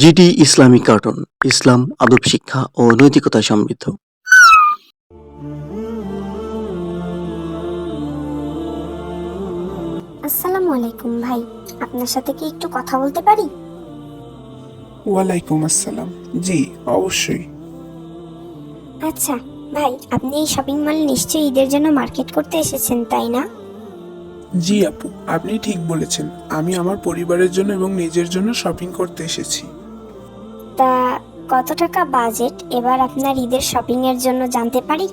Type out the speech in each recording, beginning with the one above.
GT Islamic cartoon ইসলাম আদব শিক্ষা ও নৈতিকতা সমৃদ্ধ। আসসালামু আলাইকুম ভাই আপনার সাথে কি একটু কথা বলতে পারি? ওয়ালাইকুম আসসালাম। জি অবশ্যই। আচ্ছা ভাই আপনি এই শপিং মল নিশ্চয়ই ঈদের জন্য মার্কেট করতে এসেছেন তাই না? জি আপু আপনি ঠিক বলেছেন। আমি আমার পরিবারের জন্য এবং নিজের জন্য শপিং করতে এসেছি। তা কত টাকা বাজেট? এবার আপনার ঈদের শপিং এর জন্য জানতে পারি?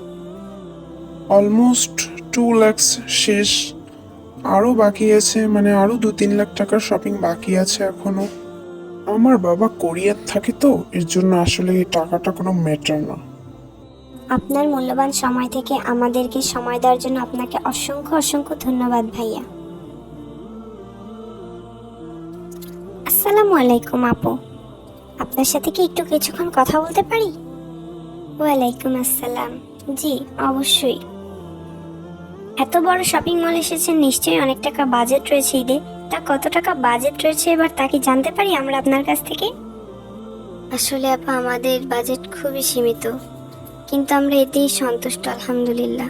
অলমোস্ট টু লাখস শেষ। আরও বাকি আছে মানে আরও দু তিন লাখ টাকার শপিং বাকি আছে এখনও। আমার বাবা কোরিয়ার থাকে তো এর জন্য আসলে এই টাকাটা কোনো ম্যাটার না। আপনার মূল্যবান সময় থেকে আমাদেরকে সময় দেওয়ার জন্য আপনাকে অসংখ্য অসংখ্য ধন্যবাদ ভাইয়া। আসসালামু আলাইকুম আপু। আপনার সাথে কি একটু কিছুক্ষণ কথা বলতে পারি? ওয়ালাইকুম আসসালাম। জি, অবশ্যই। এত বড় শপিং মল এসেছেন, নিশ্চয়ই অনেক টাকা বাজেট রয়েছে ঈদে। তা কত টাকা বাজেট রয়েছে এবার তা কি জানতে পারি আমরা আপনার কাছ থেকে? আসলে আপা, আমাদের বাজেট খুবই সীমিত। কিন্তু আমরা এতেই সন্তুষ্ট, আলহামদুলিল্লাহ।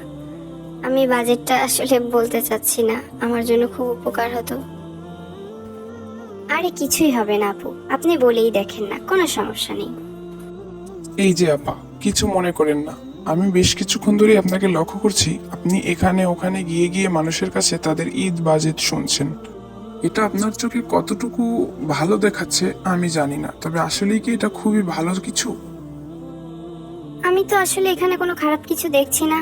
আমি বাজেটটা আসলে বলতে চাচ্ছি না। আমার জন্য খুব উপকার হতো। আরে কিছুই হবে না আপু। আপনি বলেই দেখেন না কোনো সমস্যা নেই। এই যে আপা কিছু মনে করেন না। আমি বেশ কিছুক্ষণ ধরে আপনাকে লক্ষ্য করছি আপনি এখানে ওখানে গিয়ে গিয়ে মানুষের কাছে তাদের ঈদ বাজেট শুনছেন। এটা আপনার চোখে কতটুকু ভালো দেখাচ্ছে আমি জানি না। তবে আসলেই কি এটা খুবই ভালো কিছু? আমি তো আসলে এখানে কোনো খারাপ কিছু দেখছি না।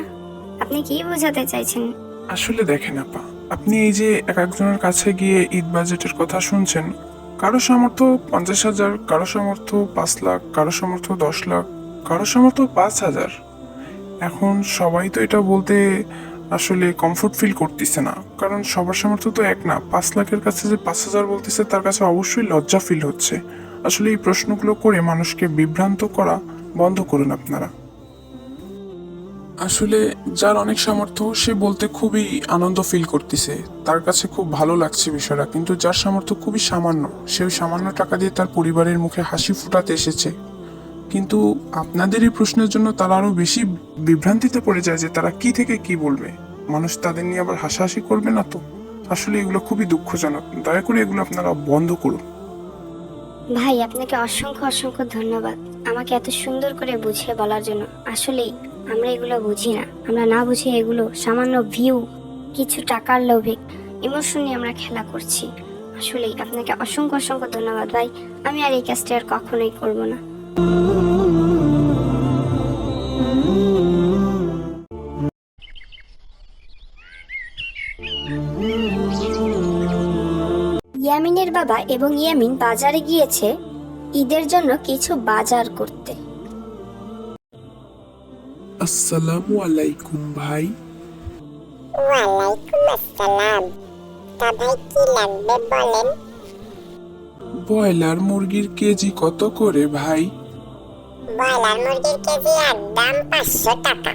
আপনি কি বোঝাতে চাইছেন? আসলে দেখেন আপা, আপনি এই যে এক একজনের কাছে গিয়ে ঈদ বাজেটের কথা শুনছেন, কারও সামর্থ্য পঞ্চাশ হাজার, কারও সামর্থ্য পাঁচ লাখ, কারও সামর্থ্য দশ লাখ, কারও সামর্থ্য পাঁচ হাজার। এখন সবাই তো এটা বলতে আসলে কমফোর্ট ফিল করতেছে না, কারণ সবার সামর্থ্য তো এক না, পাঁচ লাখের কাছে যে পাঁচ হাজার বলতেছে, তার কাছে অবশ্যই লজ্জা ফিল হচ্ছে। আসলে এই প্রশ্নগুলো করে মানুষকে বিভ্রান্ত করা বন্ধ করুন আপনারা। আসলে যার অনেক সামর্থ্য, সে বলতে খুবই আনন্দ ফিল করতেছে। তার কাছে খুব ভালো লাগছে বিষয়টা, কিন্তু যার সামর্থ্য খুবই সামান্য, সে ওই সামান্য টাকা দিয়ে তার পরিবারের মুখে হাসি ফুটাতে এসেছে। কিন্তু আপনাদের এই প্রশ্নের জন্য তারা আরও বেশি বিভ্রান্তিতে পড়ে যায় যে তারা কি থেকে কি বলবে। মানুষ তাদের নিয়ে আবার হাসাহাসি করবে না তো? আসলে এগুলো খুবই দুঃখজনক। দয়া করে এগুলো আপনারা বন্ধ করুন। ভাই, আপনাকে অসংখ্য অসংখ্য ধন্যবাদ। আমাকে এত সুন্দর করে বুঝিয়ে বলার জন্য। আসলেই আমরা এগুলো বুঝি না। আমরা না বুঝে এগুলো সামান্য ভিউ কিছু টাকার লোভে ইমোশন নিয়ে আমরা খেলা করছি। আসলেই আপনাকে অসংখ্য অসংখ্য ধন্যবাদ ভাই। আমি আর এই কাজটা আর কখনোই করব না। ইয়ামিনের বাবা এবং ইয়ামিন বাজারে গিয়েছে ঈদের জন্য কিছু বাজার করতে। আসসালামু আলাইকুম ভাই। ওয়ালাইকুম আসসালাম। তা ভাই কি লাগবে বলেন? ব্রয়লার মুরগির কেজি কত করে ভাই? ব্রয়লার মুরগির কেজি একদম পাঁচশো টাকা।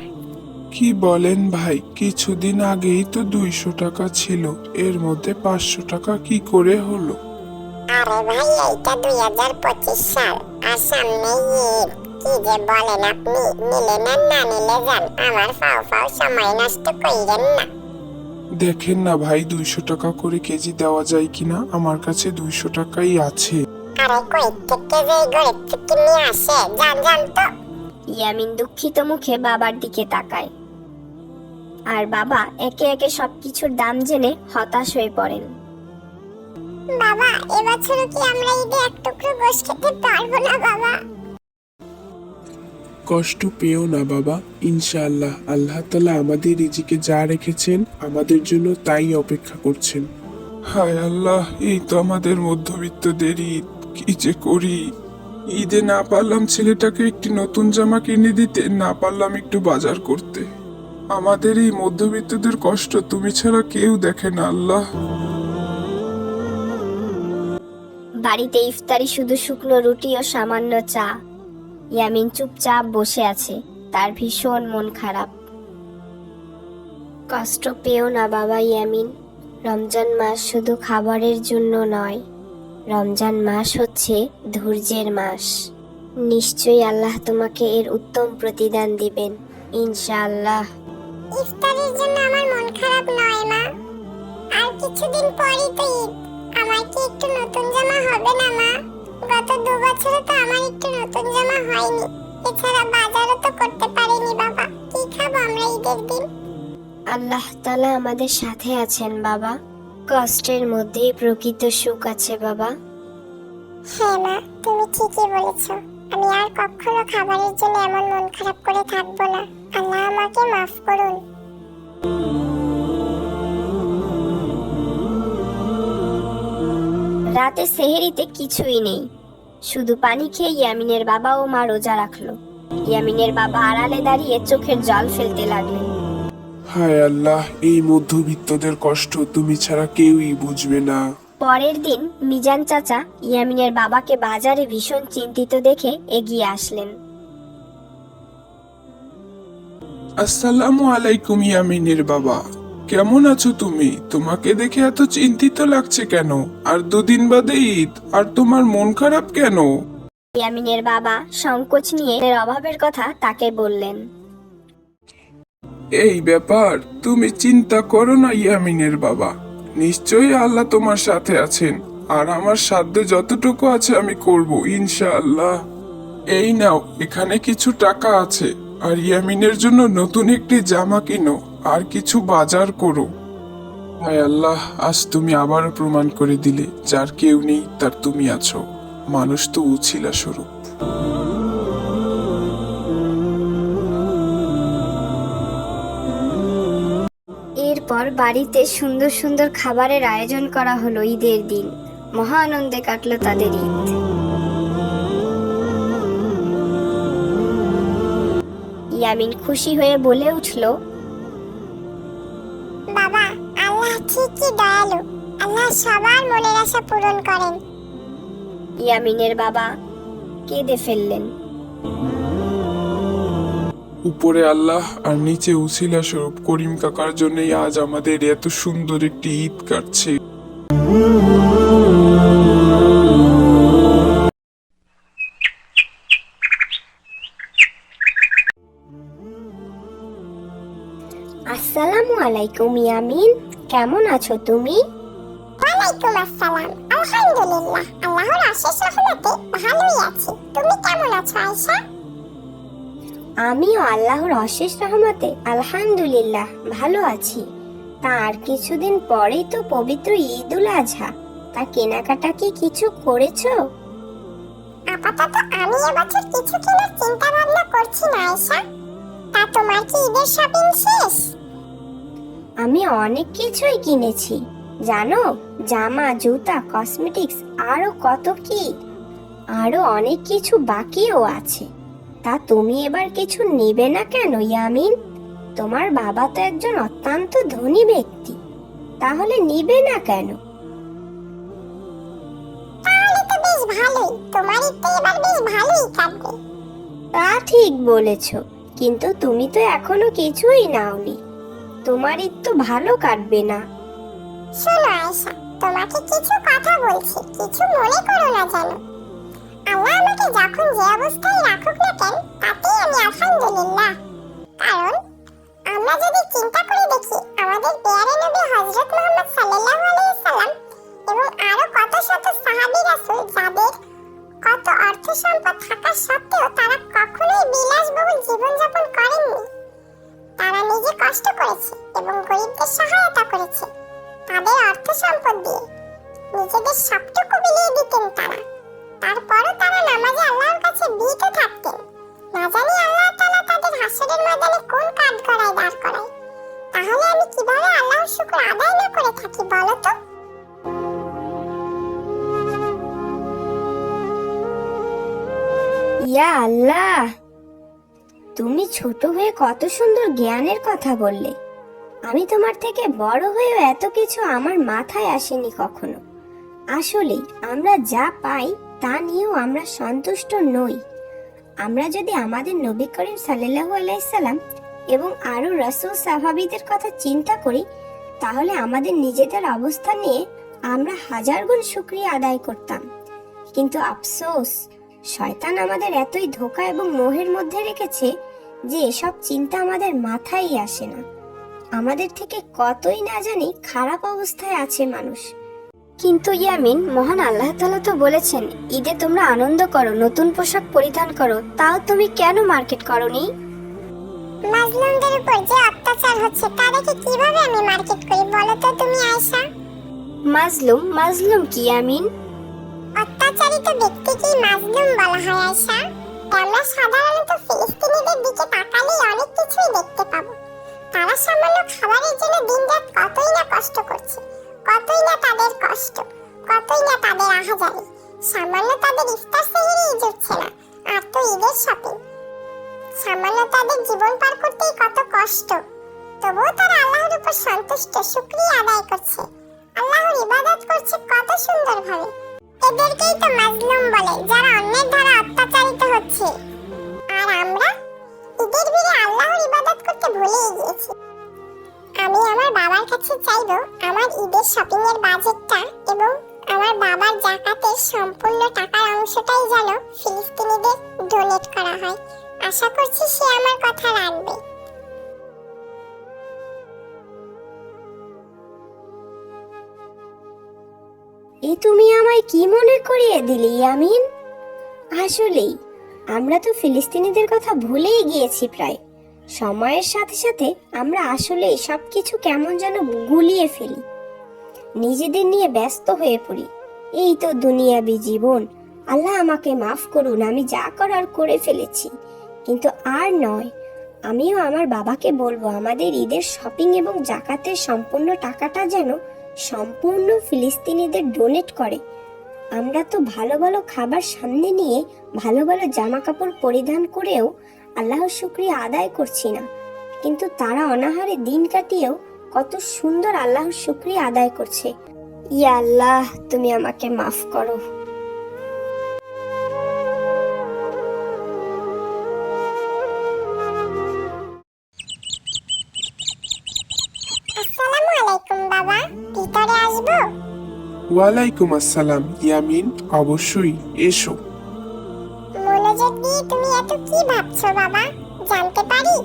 কি বলেন ভাই কিছুদিন আগেই তো দুইশো টাকা ছিল এর মধ্যে পাঁচশো টাকা কি করে হলো? আরে ভাই এইটা দুই হাজার পঁচিশ সাল আর সামনে ঈদ। কি যে বলেন আপনি নিলে না না নিলে যান আমার ফাও ফাও সময় নষ্ট না। দেখেন না ভাই দুইশো টাকা করে কেজি দেওয়া যায় কিনা? আমার কাছে দুইশো টাকাই আছে। আরে কই থেকে যে গরিব চুক্তি নিয়ে আসে? যান যান তো। ইয়ামিন দুঃখিত মুখে বাবার দিকে তাকায়। আর বাবা একে একে সবকিছুর দাম জেনে হতাশ হয়ে পড়েন। বাবা এবছরও কি আমরা ঈদে এক টুকরো গোশ খেতে পারব না বাবা? কষ্ট পেও না বাবা। ইনশাআল্লাহ আল্লাহ তালা আমাদের রিজিকে যা রেখেছেন আমাদের জন্য তাই অপেক্ষা করছেন। হায় আল্লাহ এই তো আমাদের মধ্যবিত্তদের ঈদ। কি যে করি। ঈদে না পারলাম ছেলেটাকে একটি নতুন জামা কিনে দিতে না পারলাম একটু বাজার করতে। আমাদের এই মধ্যবিত্তদের কষ্ট তুমি ছাড়া কেউ দেখে না আল্লাহ। বাড়িতে ইফতারি শুধু শুকনো রুটি ও সামান্য চা। ইয়ামিন চুপচাপ বসে আছে। তার ভীষণ মন খারাপ। কষ্ট পেও না বাবা ইয়ামিন। রমজান মাস শুধু খাবারের জন্য নয়, রমজান মাস হচ্ছে ধৈর্যের মাস। নিশ্চয়ই আল্লাহ তোমাকে এর উত্তম প্রতিদান দিবেন, ইনশাআল্লাহ। ইফতারের জন্য আমার মন খারাপ নয়, মা। আর কিছুদিন পরই তো ঈদ। আমার কি একটু নতুন জামা হবে না, মা? গত দু বছরে তো আমার একটু নতুন জামা হয়নি। এছাড়া বাজারও তো করতে পারিনি বাবা। কি খাব আমরা ঈদের দিন? আল্লাহ তালা আমাদের সাথে আছেন বাবা। কষ্টের মধ্যেই প্রকৃত সুখ আছে বাবা। হ্যাঁ মা তুমি ঠিকই বলেছ। আমি আর কখনো খাবারের জন্য এমন মন খারাপ করে থাকব না। আল্লাহ আমাকে মাফ করুন। রাতে সেহেরিতে কিছুই নেই। শুধু পানি খেয়ে ইয়ামিনের বাবা ও মা রোজা রাখল। ইয়ামিনের বাবা আড়ালে দাঁড়িয়ে চোখের জল ফেলতে লাগলেন। হায় আল্লাহ এই মধ্যবিত্তদের কষ্ট তুমি ছাড়া কেউই বুঝবে না। পরের দিন মিজান চাচা ইয়ামিনের বাবাকে বাজারে ভীষণ চিন্তিত দেখে এগিয়ে আসলেন। আসসালামু আলাইকুম ইয়ামিনের বাবা। কেমন আছো তুমি? তোমাকে দেখে এত চিন্তিত লাগছে কেন? আর দুদিন বাদে ঈদ আর তোমার মন খারাপ কেন? ইয়ামিনের বাবা সংকোচ নিয়ে এর অভাবের কথা তাকে বললেন। এই ব্যাপার তুমি চিন্তা করো না ইয়ামিনের বাবা। নিশ্চয়ই আল্লাহ তোমার সাথে আছেন আর আমার সাধ্য যতটুকু আছে আমি করব ইনশাআল্লাহ। এই নাও এখানে কিছু টাকা আছে। আর ইয়ামিনের জন্য নতুন একটি জামা কিনো, আর কিছু বাজার করো। হায় আল্লাহ, আজ তুমি আবারও প্রমাণ করে দিলে, যার কেউ নেই, তার তুমি আছো। মানুষ তো উছিলা স্বরূপ। এরপর বাড়িতে সুন্দর সুন্দর খাবারের আয়োজন করা হলো ঈদের দিন। মহা আনন্দে কাটলো তাদের ঈদ। ইয়ামিন খুশি হয়ে বলে উঠল বাবা আল্লাহ ঠিকই দয়ালু। আল্লাহ সবার মনের আশা পূরণ করেন। ইয়ামিনের বাবা কেঁদে ফেললেন। উপরে আল্লাহ আর নিচে উসিলা স্বরূপ করিম কাকার জন্যই আজ আমাদের এত সুন্দর একটি ঈদ কাটছে। আলাইকুম ইয়ামিন। কেমন আছো তুমি? ওয়ালাইকুম আসসালাম। আলহামদুলিল্লাহ আল্লাহর অশেষ রহমতে ভালোই আছি। তুমি কেমন আছো আয়েশা? আমিও আল্লাহর অশেষ রহমতে আলহামদুলিল্লাহ ভালো আছি। তার কিছুদিন পরেই তো পবিত্র ঈদ উল আজহা তা কেনাকাটা কি কিছু করেছ? আপাতত আমি এবছর কিছু কেনার চিন্তা ভাবনা করছি না আয়েশা। তা তোমার কি ঈদের শপিং শেষ? আমি অনেক কিছুই কিনেছি। জানো জামা জুতা কসমেটিক্স আরও কত কি? আরও অনেক কিছু বাকিও আছে। তা তুমি এবার কিছু নেবে না কেন ইয়ামিন? তোমার বাবা তো একজন অত্যন্ত ধনী ব্যক্তি। তাহলে নিবে না কেন? তা ঠিক বলেছ কিন্তু তুমি তো এখনও কিছুই নাওনি। তোমার ঈদ তো ভালো কাটবে না। শোনো আয়েশা, তোমাকে কিছু কথা বলছি, কিছু মনে করো না জানো আল্লাহ আমাকে যখন যে অবস্থায় রাখুক না কেন, তাতেই আমি আলহামদুলিল্লাহ। কারণ, আমরা যদি চিন্তা করে দেখি, আমাদের পেয়ারে নবী হযরত মুহাম্মদ সাল্লাল্লাহু আলাইহি এবং আরও কত শত সাহাবী রাসূল যাদের কত অর্থ সম্পদ থাকা সত্ত্বেও তারা কখনোই বিলাসবহুল জীবনযাপন করেননি। তারা নিজে কষ্ট করেছে এবং গরিবদের সহায়তা করেছে। তাদের অর্থ সম্পদ দিয়ে। নিজেদের সবটুকু বিলিয়ে দিতেন তারা। তারপরও তারা নামাজে আল্লাহর কাছে ভীত থাকতেন। না জানি আল্লাহ তাআলা তাদের হাসরের ময়দানে কোন কাঠ গড়ায় দাঁড় করায়। তাহলে আমি কীভাবে আল্লাহর শুকর আদায় না করে থাকি বলো তো? ইয়া আল্লাহ! তুমি ছোট হয়ে কত সুন্দর জ্ঞানের কথা বললে। আমি তোমার থেকে বড় হয়েও এত কিছু আমার মাথায় আসেনি কখনো। আসলে আমরা যা পাই, তা নিয়েও আমরা সন্তুষ্ট নই। আমরা যদি আমাদের নবী করিম সাল্লাল্লাহু আলাইসাল্লাম এবং আরও রসুল সাহাবীদের কথা চিন্তা করি, তাহলে আমাদের নিজেদের অবস্থা নিয়ে আমরা হাজার গুণ শুক্রিয়া আদায় করতাম। কিন্তু আফসোস শয়তান আমাদের এতই ধোকা এবং মোহের মধ্যে রেখেছে যে এসব চিন্তা আমাদের মাথায় আসে না। আমাদের থেকে কতই না জানি খারাপ অবস্থায় আছে মানুষ। কিন্তু ইয়ামিন মহান আল্লাহ তাআলা তো বলেছেন ঈদে তোমরা আনন্দ করো নতুন পোশাক পরিধান করো তাও তুমি কেন মার্কেট করনি? মাজলুমদের উপর যে অত্যাচার হচ্ছে তাদেরকে কীভাবে আমি মার্কেট করি বলো তো তুমি আয়শা? মাজলুম মাজলুম কি ইয়ামিন? অত্যাচারিত ব্যক্তিকেই মাজলুম বলা হয়, আয়শা। আমরা সাধারণত ফিলিস্তিনিদের দিকে তাকালেই অনেক কিছুই দেখতে পাবো। তারা সামান্য খাবারের জন্য দিনরাত কতই না কষ্ট করছে, কতই না তাদের কষ্ট, কতই না তাদের আহাজারি। সামান্য তাদের ইফতার সেহরিই জুটছে না আর তো ঈদের শপিং। সামান্য তাদের জীবন পার করতেই কত কষ্ট। তবুও তারা আল্লাহর উপর সন্তুষ্ট, শুকরিয়া আদায় করছে। আল্লাহর ইবাদত করছে কত সুন্দরভাবে। এদেরকেই তো মাজলুম বলে, যারা অন্যের দ্বারা অত্যাচারিত হচ্ছে। আর আমরা ঈদের ভিড়ে আল্লাহর ইবাদত করতে ভুলেই গিয়েছি। আমি আমার বাবার কাছে চাইব আমার ঈদের শপিং এর বাজেটটা এবং আমার বাবার জাকাতের সম্পূর্ণ টাকার অংশটাই যেন ফিলিস্তিনিদের ডোনেট করা হয়। আশা করছি সে আমার কথা রাখবে। তুমি আমায় কি মনে করিয়ে দিলি, ইয়ামিন? আসলেই, আমরা তো ফিলিস্তিনিদের কথা ভুলেই গিয়েছি প্রায়। সময়ের সাথে সাথে আমরা আসলে সব কিছু কেমন যেন গুলিয়ে ফেলি। নিজেদের নিয়ে ব্যস্ত হয়ে পড়ি। এই তো দুনিয়াবি জীবন। আল্লাহ আমাকে মাফ করুন, আমি যা করার করে ফেলেছি। কিন্তু আর নয়, আমিও আমার বাবাকে বলব, আমাদের ঈদের শপিং এবং জাকাতের সম্পূর্ণ টাকাটা যেন সম্পূর্ণ ফিলিস্তিনিদের ডোনেট করে। আমরা তো ভালো ভালো খাবার সামনে নিয়ে ভালো ভালো জামা কাপড় পরিধান করেও আল্লাহর শুক্রিয়া আদায় করছি না। কিন্তু তারা অনাহারে দিন কাটিয়েও কত সুন্দর আল্লাহর শুক্রিয়া আদায় করছে। ইয়া আল্লাহ, তুমি আমাকে মাফ করো। ওয়ালাইকুম আসসালাম ইয়ামিন অবশ্যই এসো। মনোযোগ দিয়ে তুমি এত কি ভাবছ বাবা? জানতে পারি?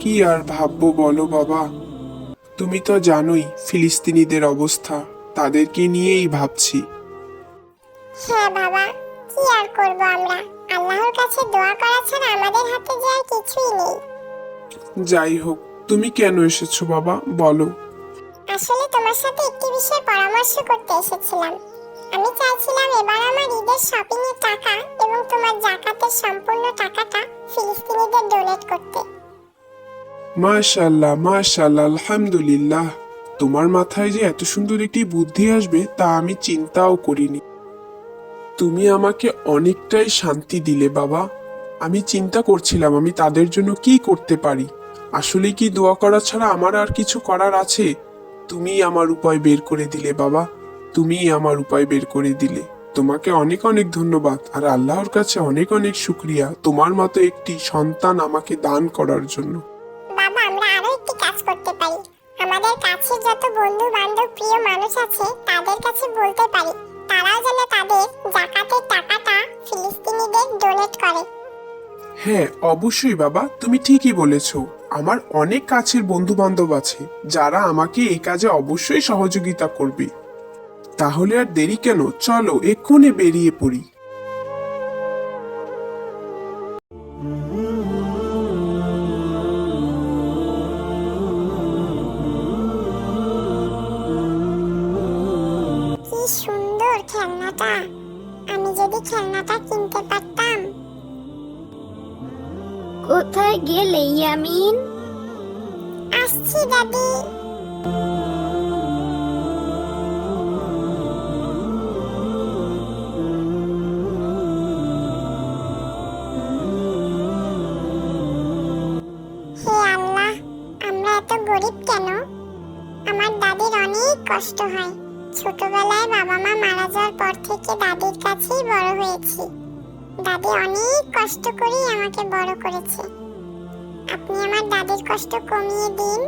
কি আর ভাববো বলো বাবা? তুমি তো জানোই ফিলিস্তিনিদের অবস্থা তাদেরকে নিয়েই ভাবছি। হ্যাঁ বাবা কি আর করব আমরা? আল্লাহর কাছে দোয়া করা ছাড়া আমাদের হাতে যে আর কিছুই নেই। যাই হোক তুমি কেন এসেছ বাবা? বলো। আসলে তোমার সাথে একটি বিষয়ে পরামর্শ করতে এসেছিলাম। আমি চাইছিলাম এবার আমার ঈদের শপিং এর টাকা এবং তোমার জাকাতের সম্পূর্ণ টাকাটা ফিলিস্তিনিদের ডোনেট করতে। মাশাল্লাহ মাশাল্লাহ আলহামদুলিল্লাহ। তোমার মাথায় যে এত সুন্দর একটি বুদ্ধি আসবে তা আমি চিন্তাও করিনি। তুমি আমাকে অনেকটাই শান্তি দিলে বাবা। আমি চিন্তা করছিলাম আমি তাদের জন্য কি করতে পারি। আসলে কি দোয়া করা ছাড়া আমার আর কিছু করার আছে? তুমি আমার উপায় বের করে দিলে বাবা। তুমিই আমার উপায় বের করে দিলে। তোমাকে অনেক অনেক ধন্যবাদ আর আল্লাহর কাছে অনেক অনেক শুক্রিয়া তোমার মতো একটি সন্তান আমাকে দান করার জন্য। বাবা আমরা আরও একটি কাজ করতে পারি। আমাদের কাছে যত বন্ধু বান্ধব প্রিয় মানুষ আছে তাদের কাছে বলতে পারি তারাও যেন তাদের জাকাতের টাকাটা ফিলিস্তিনিদের ডোনেট করে। হ্যাঁ অবশ্যই বাবা তুমি ঠিকই বলেছ। আমার অনেক কাছের বন্ধু বান্ধব আছে, যারা আমাকে এই কাজে অবশ্যই সহযোগিতা করবে। তাহলে আর দেরি কেন? চলো, এক্ষুনি বেরিয়ে পড়ি। গেলে ইয়ামিন আসছি, দাদি। গরিব কেন? আমার দাদির অনেক কষ্ট হয়। ছোটবেলায় বাবা মা মারা যাওয়ার পর থেকে দাদির কাছেই বড় হয়েছি। দাদি অনেক কষ্ট করেই আমাকে বড় করেছে। কষ্ট কমিয়ে দিন।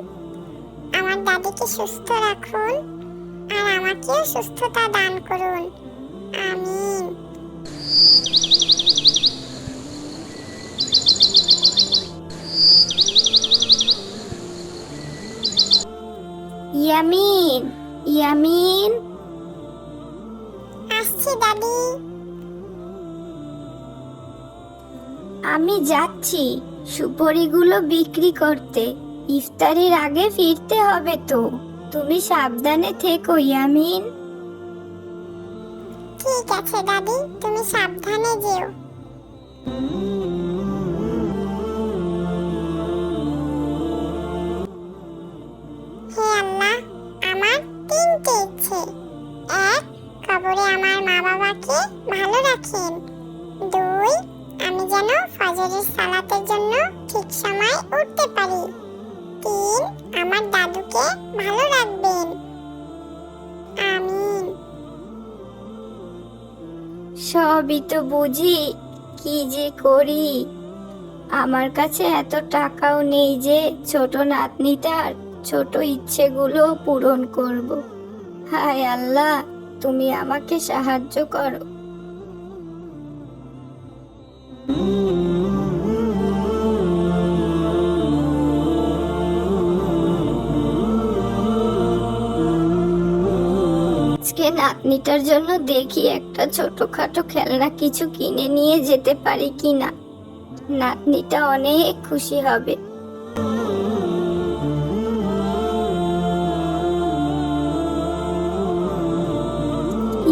আমার দাদিকে সুস্থ রাখুন আর আমাকেও সুস্থতা দান করুন। আমিন। ইয়ামিন ইয়ামিন। আসছি দাদি। আমি যাচ্ছি। সুপরিগুলো বিক্রি করতে। ইফতারির আগে ফিরতে হবে তো। তুমি সাবধানে থেকো, ইয়ামিন। ঠিক আছে, দাদি। তুমি সাবধানে যেও। করি। আমার কাছে এত টাকাও নেই যে ছোট নাতনিটার ছোট ইচ্ছেগুলো পূরণ করব। হায় আল্লাহ, তুমি আমাকে সাহায্য করো। নাতনিটার জন্য দেখি একটা ছোটখাটো খেলনা কিছু কিনে নিয়ে যেতে পারি কিনা। নাতনিটা অনেক খুশি হবে।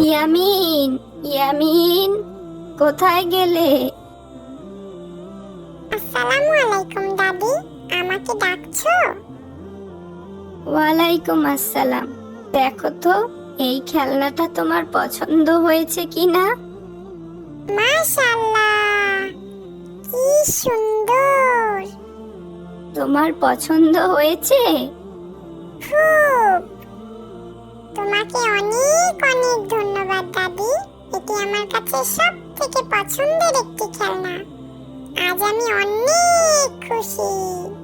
ইয়ামিন ইয়ামিন কোথায় গেলে? আসসালামু আলাইকুম দাদি। আমাকে ডাকছো? ওয়ালাইকুম আসসালাম। দেখো তো এই খেলনাটা তোমার পছন্দ হয়েছে কিনা? মাশাআল্লাহ কি সুন্দর। তোমার পছন্দ হয়েছে? খুব। তোমাকে অনেক অনেক ধন্যবাদ দাদি। এটি আমার কাছে সব থেকে পছন্দের একটি খেলনা। আজ আমি অনেক খুশি।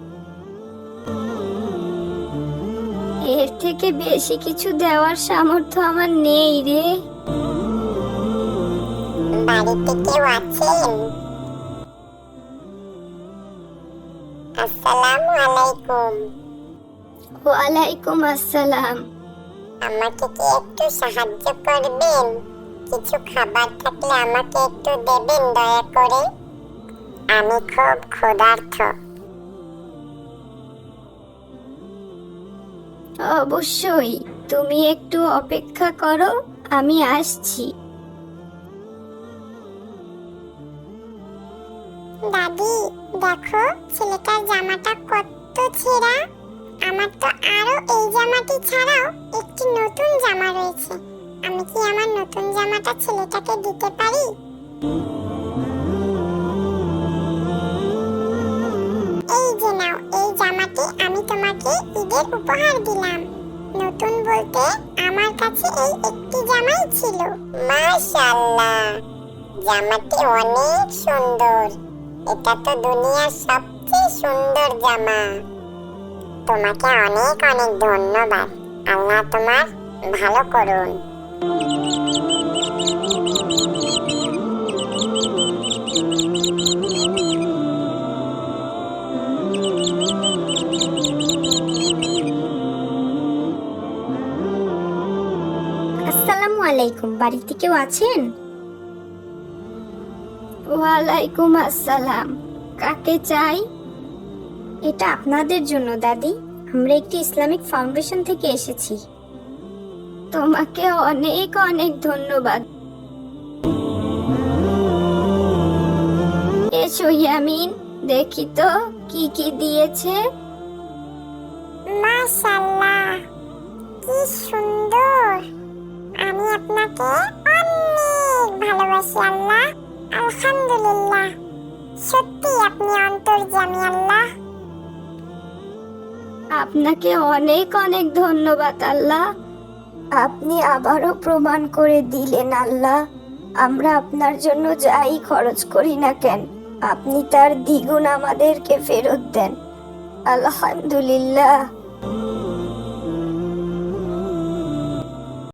এর থেকে বেশি কিছু দেওয়ার সামর্থ্য আমার নেই রে। বাড়িতে কেউ আছেন? আসসালামু আলাইকুম। ওয়ালাইকুম আসসালাম। আমাকে কি একটু সাহায্য করবেন? কিছু খাবার থাকলে আমাকে একটু দেবেন দয়া করে? আমি খুব ক্ষুধার্ত অবশ্যই, তুমি একটু অপেক্ষা করো, আমি আসছি। দাদি, দেখো, ছেলেটার জামাটা কত ছেঁড়া। আমার তো আরও এই জামাটি ছাড়াও একটি নতুন জামা রয়েছে। আমি কি আমার নতুন জামাটা ছেলেটাকে দিতে পারি? এই আমি তোমাকে ঈদের উপহার দিলাম। নতুন বলতে আমার কাছে এই একটি জামাই ছিল। মাশাআল্লাহ, জামাটি অনেক সুন্দর। এটা তো দুনিয়ার সবচেয়ে সুন্দর জামা। তোমাকে অনেক অনেক ধন্যবাদ। আল্লাহ তোমার ভালো করুন। আলাইকুম। বাড়িতে কেউ আছেন? ওয়ালাইকুম আসসালাম। কাকে চাই? এটা আপনাদের জন্য, দাদি। আমরা একটি ইসলামিক ফাউন্ডেশন থেকে এসেছি। তোমাকে অনেক অনেক ধন্যবাদ। এসো, ইয়ামিন। দেখি তো, কি কি দিয়েছে? মাশাআল্লাহ, কি সুন্দর। আমি আপনাকে অনেক ভালোবাসি, আল্লাহ। আলহামদুলিল্লাহ। সত্যি আপনি অন্তর্যামী আল্লাহ। আপনাকে অনেক অনেক ধন্যবাদ, আল্লাহ। আপনি আবারও প্রমাণ করে দিলেন, আল্লাহ। আমরা আপনার জন্য যাই খরচ করি না কেন, আপনি তার দ্বিগুণ আমাদেরকে ফেরত দেন। আলহামদুলিল্লাহ।